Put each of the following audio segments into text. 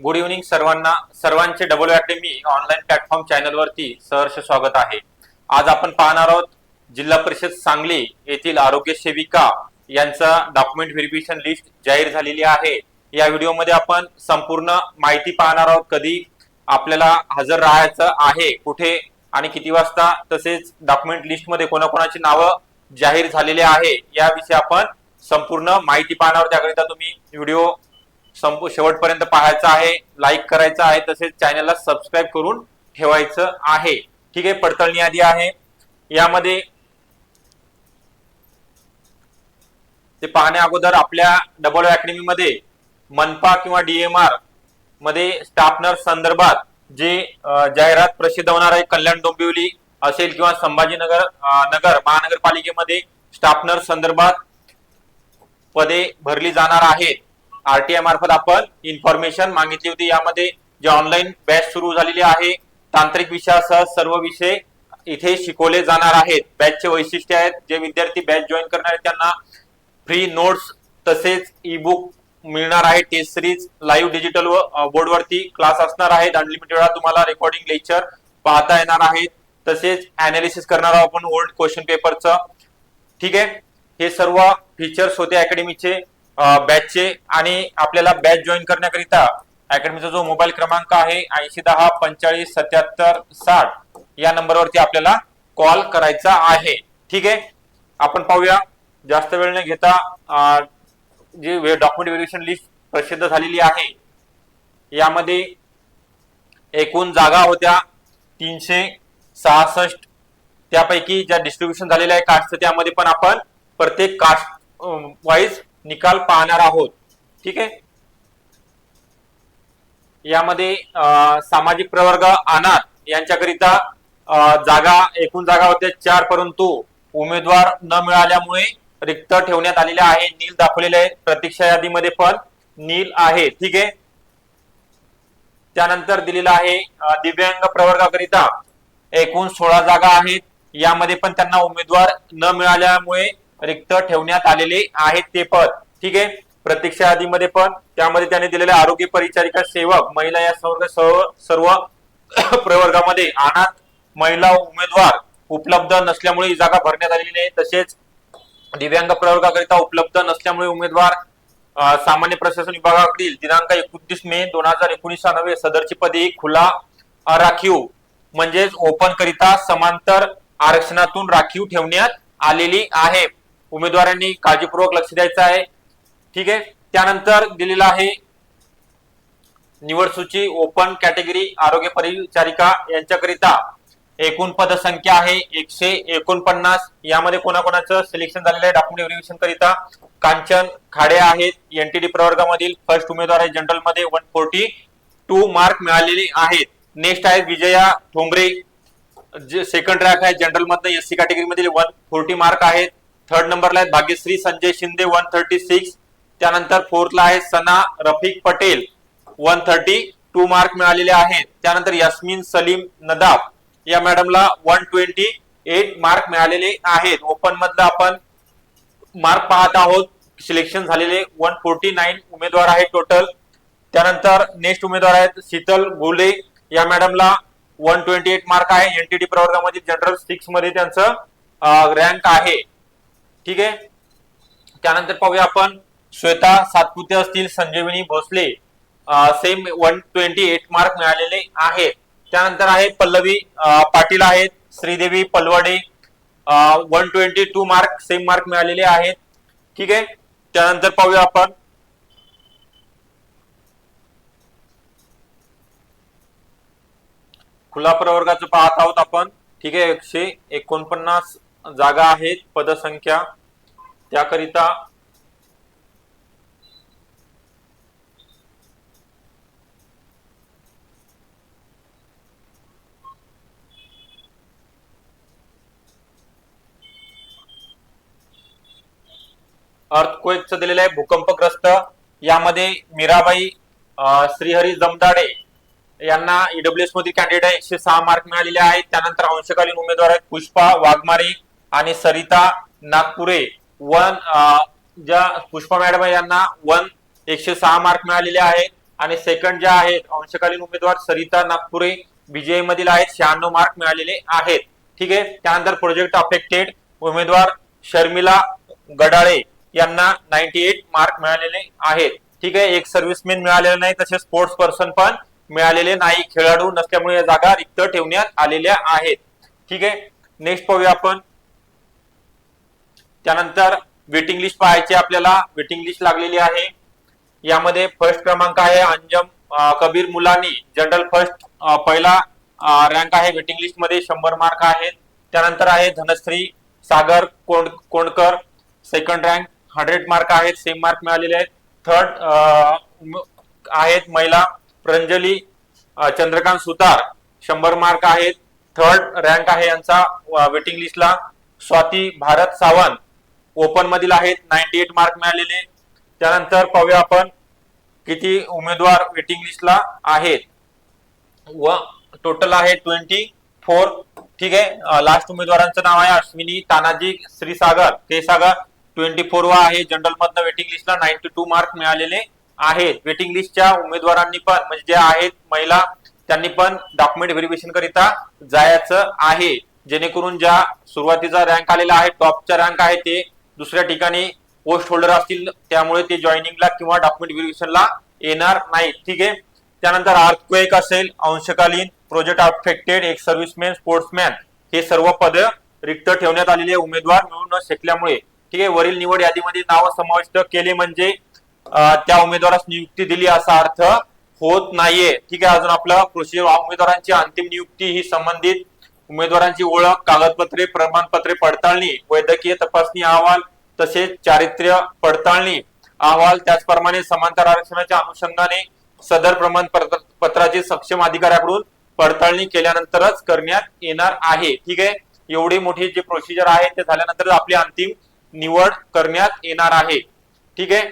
Good evening सर्वांना. सर्वांचे double academy online platform चॅनलवरती सहर्ष स्वागत आहे. आज आपण पाहणार आहोत जिल्हा परिषद सांगली येथील आरोग्य सेविका यांचा डॉक्युमेंट व्हेरिफिकेशन लिस्ट जाहीर झालेली आहे. या व्हिडिओमध्ये आपण संपूर्ण माहिती पाहणार आहोत. कधी आपल्याला हजर राहायचं आहे कुठे आणि किती वाजता तसेच डॉक्युमेंट लिस्टमध्ये कोणाकोणाची नावं जाहीर झालेली आहे याविषयी आपण संपूर्ण माहिती पाहणार त्याकरिता तुम्ही व्हिडिओ संपू शेवटपर्यंत पाहायचं आहे लाईक करायचं आहे तसेच चॅनलला सबस्क्राईब करून ठेवायचं आहे. ठीक आहे पडताळणी यादी आहे. यामध्ये ते पाहण्या अगोदर आपल्या डबल अकॅडमी मध्ये मनपा किंवा डीएमआरमध्ये स्टाफ नर्स संदर्भात जे जाहिरात प्रसिद्ध होणार आहे कल्याण डोंबिवली असेल किंवा संभाजीनगर नगर महानगरपालिकेमध्ये स्टाफ नर्स संदर्भात पदे भरली जाणार आहेत. आरटीआय मार्फत आपण इन्फॉर्मेशन मागितली होती. यामध्ये जे ऑनलाईन बॅच सुरू झालेली आहे तांत्रिक विषयासह सर्व विषय इथे शिकवले जाणार आहेत. बॅचचे वैशिष्ट्य आहेत. जे विद्यार्थी बॅच जॉईन करणार आहेत त्यांना फ्री नोट्स तसेच ई बुक मिळणार आहे. टेस्ट सिरीज लाईव्ह डिजिटल बोर्डवरती क्लास असणार आहेत. अनलिमिटेड वेळा तुम्हाला रेकॉर्डिंग लेक्चर पाहता येणार आहेत. तसेच अनालिसिस करणार आहोत आपण ओल्ड क्वेश्चन पेपरचं ठीक आहे? हे सर्व फीचर्स होते अकॅडमीचे बॅचचे आणि आपल्याला बॅच जॉईन करण्याकरिता अकॅडमीचा जो मोबाईल क्रमांक आहे ऐंशी दहा पंचेचाळीस सत्याहत्तर साठ या नंबरवरती आपल्याला कॉल करायचा आहे. ठीक आहे? आपण पाहूया. जास्त वेळ न घेता जी डॉक्युमेंट व्हेरिएशन लिस्ट प्रसिद्ध झालेली आहे यामध्ये एकूण जागा होत्या तीनशे सहासष्ट. त्यापैकी ज्या डिस्ट्रीब्युशन झालेल्या आहे कास्ट त्यामध्ये पण आपण प्रत्येक कास्ट वाईज निकाल पाहणार आहोत. ठीक आहे? यामध्ये सामाजिक प्रवर्ग अनाथ यांच्याकरिता जागा एकूण जागा होत्या चार परंतु उमेदवार न मिळाल्यामुळे रिक्त ठेवण्यात आलेल्या आहे. नील दाखवलेले आहे प्रतीक्षा यादीमध्ये पण नील आहे. ठीक आहे? त्यानंतर दिलेला आहे दिव्यांग प्रवर्गाकरिता एकूण सोळा जागा आहेत. यामध्ये पण त्यांना उमेदवार न मिळाल्यामुळे रिक्त ठेवण्यात आलेले आहेत ते पद. ठीक आहे? प्रतीक्षा यादीमध्ये पण. त्यामध्ये त्यांनी दिलेले आरोग्य परिचारिका सेवक महिला या सर्व सर्व प्रवर्गामध्ये अनाथ महिला उमेदवार उपलब्ध नसल्यामुळे ही जागा भरण्यात आलेली नाही. तसेच दिव्यांग प्रवर्गाकरिता उपलब्ध नसल्यामुळे उमेदवार सामान्य प्रशासन विभागाकडील दिनांक एकोणतीस मे दोन हजार एकोणीस नव्हे सदरची पदे खुला राखीव म्हणजेच ओपन करिता समांतर आरक्षणातून राखीव ठेवण्यात आलेली आहे. उमेदवारांनी काळजीपूर्वक लक्ष द्यायचं आहे. ठीक आहे? त्यानंतर दिलेला आहे निवड सूची ओपन कॅटेगरी आरोग्य परिचारिका यांच्याकरिता एकूण पदसंख्या आहे एकशे एकोणपन्नास. यामध्ये कोणाकोणाचं सिलेक्शन झालेलं आहे? डॉक्युमेंट व्हेरिफिकेशन करिता कांचन खाडे आहेत. एनटीडी प्रवर्गामधील फर्स्ट उमेदवार आहे जनरलमध्ये वन फोर्टी टू मार्क मिळालेले आहेत. नेक्स्ट आहे विजया ठोंबरे. जे सेकंड रँक आहे जनरल मधनं एस सी कॅटेगरी मधील वन फोर्टी मार्क आहेत. थर्ड नंबरला आहेत Bhagyashree Sanjay Shinde one thirty six त्यानंतर फोर्थला आहे Sana Rafiq Patel. One thirty two mark मिळालेले आहेत. त्यानंतर यास्मिन सलीम नदाब. या मॅडमला वन ट्वेंटी एट मार्क मिळालेले आहेत. ओपन मधला आपण मार्क पाहत आहोत. सिलेक्शन झालेले वन फोर्टी नाईन उमेदवार आहेत टोटल त्यानंतर नेक्स्ट उमेदवार आहेत शीतल गोले या मॅडमला वन ट्वेंटी एट मार्क आहे. एनटीडी प्रवर्गामध्ये जनरल सिक्समध्ये त्यांचं रँक आहे. ठीक आहे? त्यानंतर पाहूया आपण. श्वेता सातपुते असतील Sanjivani Bhosale same one twenty eight mark मिळालेले आहेत त्यानंतर आहे पल्लवी पाटील आहेत Sridevi Palwade one twenty two mark same mark मिळालेले आहेत. ठीक आहे? त्यानंतर पाहूया आपण. खुला प्रवर्गाचं पाहत आहोत आपण. ठीक आहे? एकशे एकोणपन्नास जागा आहेत पदसंख्या. त्याकरिता अर्थक्वेकचं दिलेलं आहे भूकंपग्रस्त. यामध्ये मीराबाई अं, श्रीहरी जमदाडे यांना ईडब्ल्यूएस मधील कॅन्डिडेट एकशे सहा मार्क मिळालेले आहेत. त्यानंतर अंशकालीन उमेदवार आहेत पुष्पा वाघमारे आणि सरिता नागपुरे वन ज्या पुष्पा मॅडम यांना वन एकशे सहा मार्क मिळालेले आहेत. आणि सेकंड ज्या आहेत अंशकालीन उमेदवार सरिता नागपुरे बीजेआय मधील आहेत शहाण्णव मार्क मिळालेले आहेत. ठीक आहे? त्यानंतर प्रोजेक्ट अफेक्टेड उमेदवार शर्मिला गडाळे यांना नाईन्टी एट मार्क मिळालेले आहेत. ठीक आहे? एक सर्व्हिसमॅन मिळालेला नाही तसेच स्पोर्ट्स पर्सन पण मिळालेले नाही. खेळाडू नसल्यामुळे या जागा रिक्त ठेवण्यात आलेल्या आहेत. ठीक आहे? नेक्स्ट पाहूया आपण. त्यानंतर वेटिंग लिस्ट पाहायची आपल्याला. वेटिंग लिस्ट लागलेली आहे. यामध्ये फर्स्ट क्रमांक आहे अंजम कबीर मुलानी. जनरल फर्स्ट पहिला रँक आहे. वेटिंग लिस्टमध्ये शंभर मार्क आहेत. त्यानंतर आहे Dhanashree Sagar Kond Kondkar. Second rank hundred mark आहेत. सेम मार्क मिळालेले आहेत. थर्ड आहेत महिला प्रंजली चंद्रकांत सुतार. शंभर मार्क आहेत. थर्ड रँक आहे यांचा वेटिंग लिस्टला स्वाती भारत सावंत. ओपन मधील आहेत. नाईन्टी एट मार्क मिळालेले. त्यानंतर पाहूया आपण किती उमेदवार वेटिंग लिस्टला आहेत. व टोटल आहे ट्वेंटी फोर ठीक आहे. लास्ट उमेदवारांचं नाव आहे अश्विनी तानाजी श्रीसागर. केसागर ट्वेंटी फोर वा आहे. जनरल मधनं वेटिंग लिस्टला नाईन्टी टू मार्क मिळालेले आहेत. वेटिंग लिस्टच्या उमेदवारांनी पण म्हणजे जे आहेत महिला त्यांनी पण डॉक्युमेंट व्हेरिफिकेशन करिता जायचं आहे. जेणेकरून ज्या सुरुवातीचा रँक आलेला आहे टॉपचा रँक आहे ते दुसऱ्या ठिकाणी पोस्ट होल्डर असतील त्यामुळे ते जॉईनिंगला किंवा डॉक्युमेंट व्हेरिफिकेशनला येणार नाही ठीक आहे? त्यानंतर अर्थक्वेक असेल अंशकालीन project affected ex serviceman sportsman हे सर्व पद रिक्त ठेवण्यात आलेले उमेदवार मिळू न शकल्यामुळे. ठीक आहे? वरील निवड यादीमध्ये नाव समाविष्ट केले म्हणजे त्या उमेदवारास नियुक्ती दिली असा अर्थ होत नाहीये. ठीक आहे? अजून आपलं प्रोसिजर उमेदवारांची अंतिम नियुक्ती ही संबंधित उमेदवारांची ओळख कागदपत्रे प्रमाणपत्रे पडताळणी वैद्यकीय तपासणी अहवाल तसेच चारित्र्य पडताळणी अहवाल त्याचप्रमाणे समांतर आरक्षणाच्या अनुषंगाने सदर प्रमाणपत्र पत्राची सक्षम अधिकाऱ्याकडून पडताळणी केल्यानंतरच करण्यात येणार आहे. ठीक आहे? एवढी मोठी जे प्रोसिजर आहे ते झाल्यानंतर आपली अंतिम निवड करण्यात येणार आहे. ठीक आहे?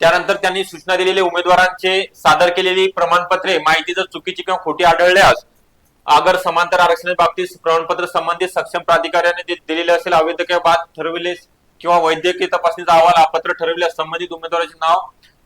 त्यानंतर त्यांनी सूचना दिलेले उमेदवारांचे सादर केलेली प्रमाणपत्रे माहिती जर चुकीची किंवा खोटी आढळल्यास अगर समांतर आरक्षणाच्या बाबतीत प्रमाणपत्र संबंधित सक्षम प्राधिकाऱ्याने दिलेले असेल अवैध किंवा बाद ठरविले किंवा वैद्यकीय तपासणीचा अहवाल अपात्र ठरविल्यास संबंधित उमेदवाराचे नाव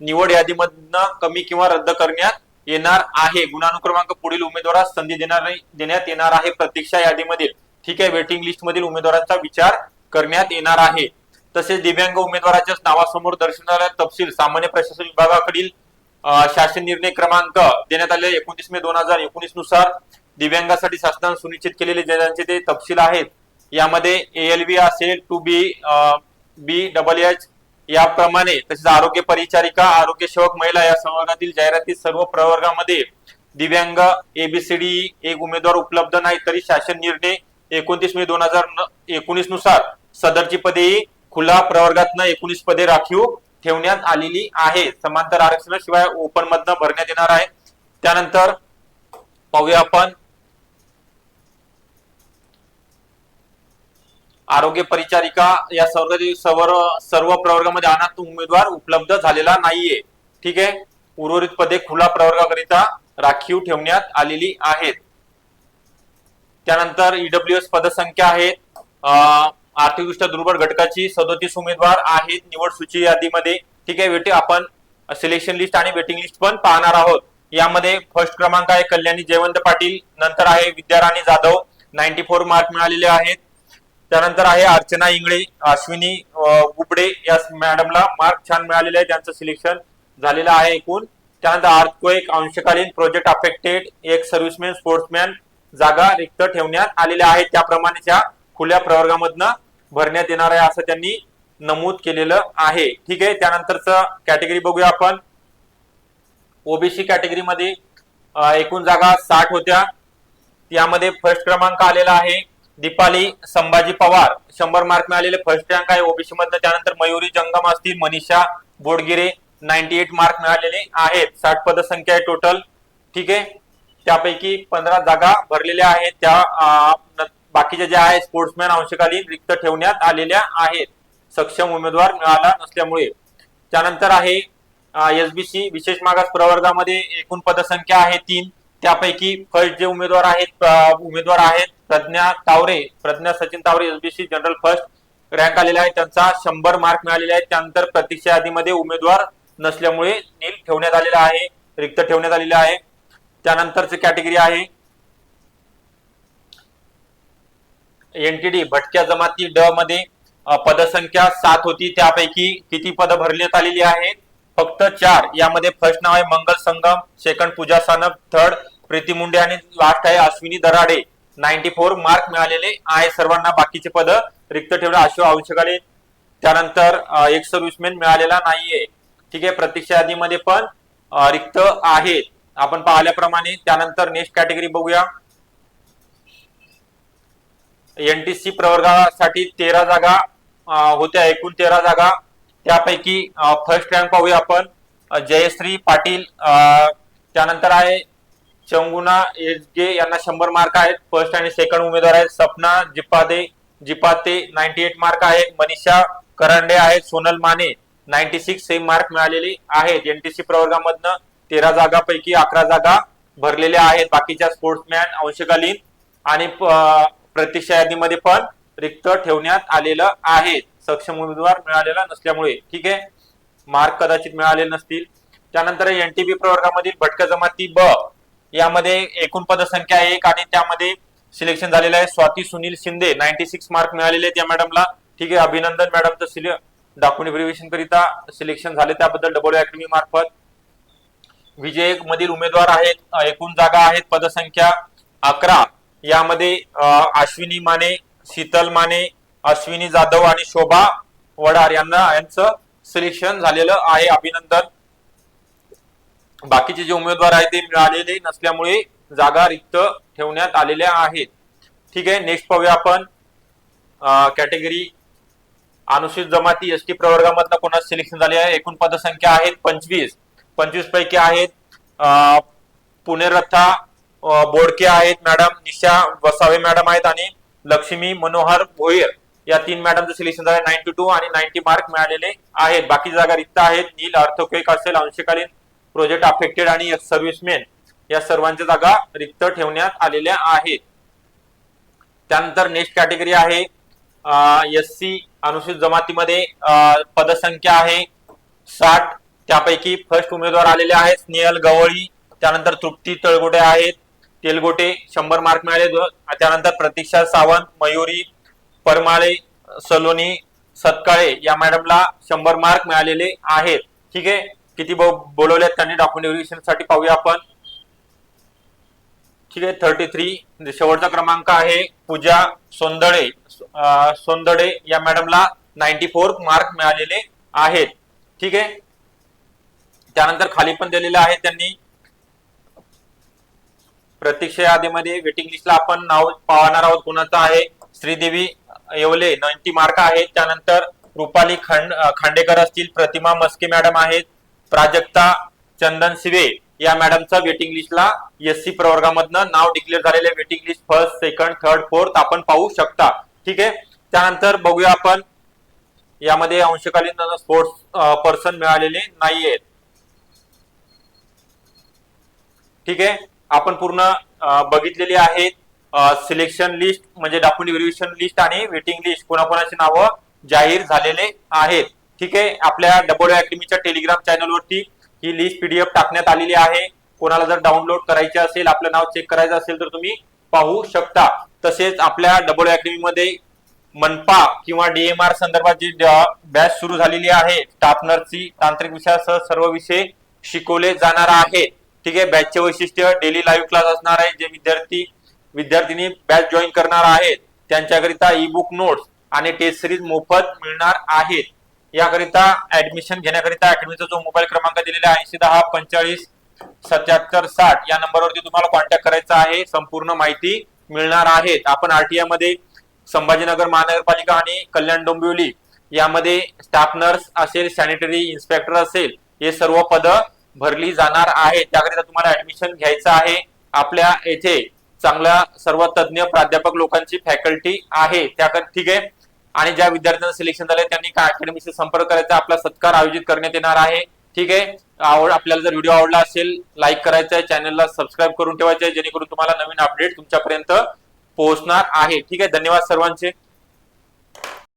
निवड यादीमधनं कमी किंवा रद्द करण्यात येणार आहे. गुणानुक्रमांक पुढील उमेदवारास संधी देणार देण्यात येणार आहे. प्रतीक्षा यादीमधील ठीक आहे वेटिंग लिस्ट मधील उमेदवारांचा विचार करण्यात येणार आहे. तसेच दिव्यांग उमेदवाराच्या नावासमोर दर्शनाला तपशील सामान्य प्रशासन विभागाकडील शासन निर्णय क्रमांक देण्यात आले एकोणतीस मे दोन हजार एकोणीसनुसार दिव्यांगासाठी शासनाने सुनिश्चित केलेले जे ज्यांचे ते तपशील आहेत यामध्ये एएलबी असेल two B B double H याप्रमाणे तसेच आरोग्य परिचारिका आरोग्य सेवक महिला या संवर्गातील जाहिराती सर्व प्रवर्गामध्ये दिव्यांग एबीसीडी एक उमेदवार उपलब्ध नाही तरी शासन निर्णय एकोणतीस मे दोन हजार एकोणीसनुसार सदरची पदे खुला प्रवर्गातनं एकोणीस पदे राखीव ठेवण्यात आलेली आहे. समांतर आरक्षणाशिवाय ओपन मधनं भरण्यात येणार आहे. त्यानंतर पाहूया आपण आरोग्य परिचारिका या सर्व सर्व सर्व प्रवर्गामध्ये अनाथ उमेदवार उपलब्ध झालेला नाहीये. ठीक आहे? उर्वरित पदे खुला प्रवर्गाकरिता राखीव ठेवण्यात आलेली आहेत. त्यानंतर ईडब्ल्यूएस पदसंख्या आहेत आर्थिकदृष्ट्या दुर्बल घटकाची सदोतीस उमेदवार आहेत निवड सूची यादीमध्ये. ठीक आहे? वेटे आपण सिलेक्शन लिस्ट आणि वेटिंग लिस्ट पण पाहणार आहोत. यामध्ये फर्स्ट क्रमांक आहे कल्याणी जयवंत पाटील नंतर आहे Vidyarani Jadhav. Ninety four mark मिळालेले आहेत. त्यानंतर आहे अर्चना इंगळे अश्विनी गुबडे या मॅडमला मार्क छान मिळालेले आहे त्यांचं सिलेक्शन झालेलं आहे एकूण. त्यानंतर आर्थक्वेक अंशकालीन project affected ex serviceman sportsman जागा रिक्त ठेवण्यात आलेल्या आहेत. त्याप्रमाणेच्या खुल्या प्रवर्गामधनं भरण्यात येणार आहे असं त्यांनी नमूद केलेलं आहे. ठीक आहे त्यानंतरच कॅटेगरी बघूया आपण. ओबीसी कॅटेगरीमध्ये एकूण जागा साठ होत्या. यामध्ये फर्स्ट क्रमांक आलेला आहे. दीपाली संभाजी पवार शंभर मार्क मिळालेले फर्स्ट रँक आहे. ओबीसी मधनं त्यानंतर मयुरी जंगम असतील Manisha Bodgire ninety eight mark मिळालेले आहेत. साठ पदसंख्या आहे टोटल ठीक आहे? त्यापैकी पंधरा जागा भरलेल्या आहेत. त्या बाकीच्या ज्या आहेत स्पोर्ट्समॅन अंशकालीन रिक्त ठेवण्यात आलेल्या आहेत. सक्षम उमेदवार मिळाला नसल्यामुळे. त्यानंतर आहे एसबीसी विशेष मागास प्रवर्गामध्ये एकूण पदसंख्या आहे तीन. त्यापैकी फर्स्ट जे उमेदवार आहेत उमेदवार आहेत Pragya Taware Pragya Sachin Taware SBC general first. Rank आलेला आहे त्यांचा शंभर मार्क मिळालेले आहेत. त्यानंतर प्रतीक्षा यादीमध्ये उमेदवार नसल्यामुळे नील ठेवण्यात आलेला आहे रिक्त ठेवण्यात आलेले आहे. त्यानंतरची कॅटेगरी आहे. एनटीडी भटक्या जमाती ड मध्ये पदसंख्या सात होती. त्यापैकी किती पद भरण्यात आलेली आहेत? फक्त चार. यामध्ये फर्स्ट नाव आहे मंगल संगम सेकंड पूजा सानप थर्ड प्रीती मुंडे आणि लास्ट आहे Ashwini Darade. Ninety four mark मिळालेले आहे सर्वांना. बाकीचे पद रिक्त ठेवणे अशा आवश्यक आले त्यानंतर एक सर्व्हिसमॅन मिळालेला नाहीये. ठीक आहे प्रतीक्षा यादीमध्ये पण रिक्त आहेत. आपण पाहिल्याप्रमाणे त्यानंतर नेक्स्ट कॅटेगरी बघूया. एनटीसी प्रवर्गासाठी तेरा जागा होत्या. एकूण तेरा जागा. त्यापैकी फर्स्ट रँक पाहूया आपण. जयश्री पाटील त्यानंतर आहे चंगुना एसगे यांना शंभर मार्क आहेत. फर्स्ट आणि सेकंड उमेदवार आहेत. Sapna Jipade Jipate ninety eight mark आहेत. मनीषा करंडे आहेत. Sonal Mane ninety six same mark मिळालेले आहेत. एनटीसी प्रवर्गामधनं तेरा जागापैकी अकरा जागा भरलेल्या आहेत. बाकीच्या स्पोर्ट्समॅन अंशकालीन आणि प्रतीक्षा यादीमध्ये पण रिक्त ठेवण्यात आलेलं आहे. सक्षम उमेदवार मिळालेला नसल्यामुळे. ठीक आहे? मार्क कदाचित मिळाले नसतील. त्यानंतर एनटीबी प्रवर्गामधील भटक जमाती ब. यामध्ये एकूण पदसंख्या एक आणि त्यामध्ये सिलेक्शन झालेलं आहे. Swati Sunil Shinde ninety six mark मिळालेले त्या मॅडमला ठीक आहे अभिनंदन मॅडमचं सिले डॉक्युमेंट व्हेरिफिकेशन करिता सिलेक्शन झाले. त्याबद्दल डब्ल्यू अकॅडमी मार्फत विजय मधील उमेदवार आहेत एकूण जागा आहेत पदसंख्या अकरा. यामध्ये अश्विनी माने शीतल माने अश्विनी जाधव आणि शोभा वडार यांना यांचं सिलेक्शन झालेलं आहे. अभिनंदन. बाकीचे जे उमेदवार आहेत ते मिळालेले नसल्यामुळे जागा रिक्त ठेवण्यात आलेल्या आहेत. ठीक आहे नेक्स्ट पाहूया आपण कॅटेगरी अनुसूचित जमाती एस टी प्रवर्गामधला कोणाचं सिलेक्शन झाले आहे? एकूण पदसंख्या आहेत पंचवीस. पंचवीस पैकी आहेत पुणेरथा बोडके आहेत मॅडम निशा वसावे मॅडम आहेत आणि लक्ष्मी मनोहर भोयर या तीन मॅडमचं सिलेक्शन झालं नाईन्टी टू आणि नाईन्टी मार्क मिळालेले आहेत. बाकी जागा रिक्त आहेत. नील अर्थक्वेक असेल अंशकालीन प्रोजेक्ट अफेक्टेड आणि सर्व्हिसमेन या सर्वांच्या जागा रिक्त ठेवण्यात आलेल्या आहेत. त्यानंतर नेक्स्ट कॅटेगरी आहे एस सी अनुसूचित जमातीमध्ये पदसंख्या आहे साठ त्यापैकी फर्स्ट उमेदवार आलेले आहेत स्नेहल गवळी त्यानंतर तृप्ती तळगोटे आहेत तेलगोटे शंभर मार्क मिळाले त्यानंतर प्रतीक्षा सावंत मयुरी परमाळे सलोनी सतकाळे या मॅडमला शंभर मार्क मिळालेले आहेत. ठीक आहे? किती ब- बोलवले आहेत त्यांनी डॉक्युमेंटसाठी पाहूया आपण. ठीक आहे थर्टी म्हणजे थ्री शेवटचा क्रमांक आहे पूजा सोंदळे सोंदडे या मॅडमला नाईन्टी फोर मार्क मिळालेले आहेत. ठीक आहे? त्यानंतर खाली पण दिलेलं आहे त्यांनी. प्रतीक्षा यादीमध्ये वेटिंग लिस्टला आपण नाव पाहणार आहोत कोणाचं आहे. श्रीदेवी येवले नाईन्टी मार्क आहेत. त्यानंतर रुपाली खंड खांडेकर असतील. प्रतिमा मस्के मॅडम आहेत. प्राजक्ता चंदन शिवे या मॅडमचं वेटिंग लिस्टला एस सी प्रवर्गामधनं नाव डिक्लेअर झालेले waiting list first second third fourth आपण पाहू शकता. ठीक आहे? त्यानंतर बघूया आपण. यामध्ये अंशकालीन स्पोर्ट्स पर्सन मिळालेले नाहीयेत. ठीक आहे? आपण पूर्ण बघितलेली आहेत. सिलेक्शन लिस्ट म्हणजे डॉक्युमेंट व्हेरिफिकेशन लिस्ट आणि वेटिंग लिस्ट कोणाकोणाची नावं जाहीर झालेले आहेत? ठीक आहे. आपल्या डबल अकॅडमीच्या टेलिग्राम चॅनलवरती ही लिस्ट पीडीएफ टाकण्यात आलेली आहे. कोणाला जर डाउनलोड करायची असेल आपलं नाव चेक करायचं असेल तर तुम्ही पाहू शकता. तसेच आपल्या डबल अकॅडमीमध्ये मनपा किंवा डीएमआर संदर्भात जी बॅच सुरू झालेली आहे स्टाफ तांत्रिक विषयासह सर्व विषय शिकवले जाणार आहेत. ठीक आहे. बॅचचे वैशिष्ट्य डेली लाईव्ह क्लास असणार आहे जे विद्यार्थी विद्यार्थिनी बॅच जॉईन करणार आहेत. त्यांच्याकरिता ई बुक नोट्स आणि टेस्ट सिरीज मोफत मिळणार आहेत. याकरिता ऍडमिशन घेण्याकरिता अकॅडमीचा जो मोबाईल क्रमांक दिलेला आहे ऐंशी दहा पंचेचाळीस सत्याहत्तर साठ या नंबरवरती तुम्हाला कॉन्टॅक्ट करायचा आहे. संपूर्ण माहिती मिळणार आहे. आपण आरटीआयमध्ये संभाजीनगर महानगरपालिका आणि कल्याण डोंबिवली यामध्ये स्टाफ नर्स असेल सॅनिटरी इन्स्पेक्टर असेल हे सर्व पद भरली जाणार आहेत. त्याकरिता तुम्हाला ऍडमिशन घ्यायचं आहे. आपल्या येथे चांगल्या सर्व तज्ज्ञ प्राध्यापक लोकांची फॅकल्टी आहे. त्याकरिता ठीक आहे? आणि ज्या विद्यार्थ्यांना सिलेक्शन झालंय त्यांनी काय अकॅडमीशी संपर्क करायचा आपला सत्कार आयोजित करण्यात येणार आहे. ठीक आहे? आवड आपल्याला जर व्हिडिओ आवडला असेल लाईक करायचा आहे चॅनलला सबस्क्राईब करून ठेवायचं आहे जेणेकरून तुम्हाला नवीन अपडेट तुमच्यापर्यंत पोहोचणार आहे. ठीक आहे? धन्यवाद सर्वांचे.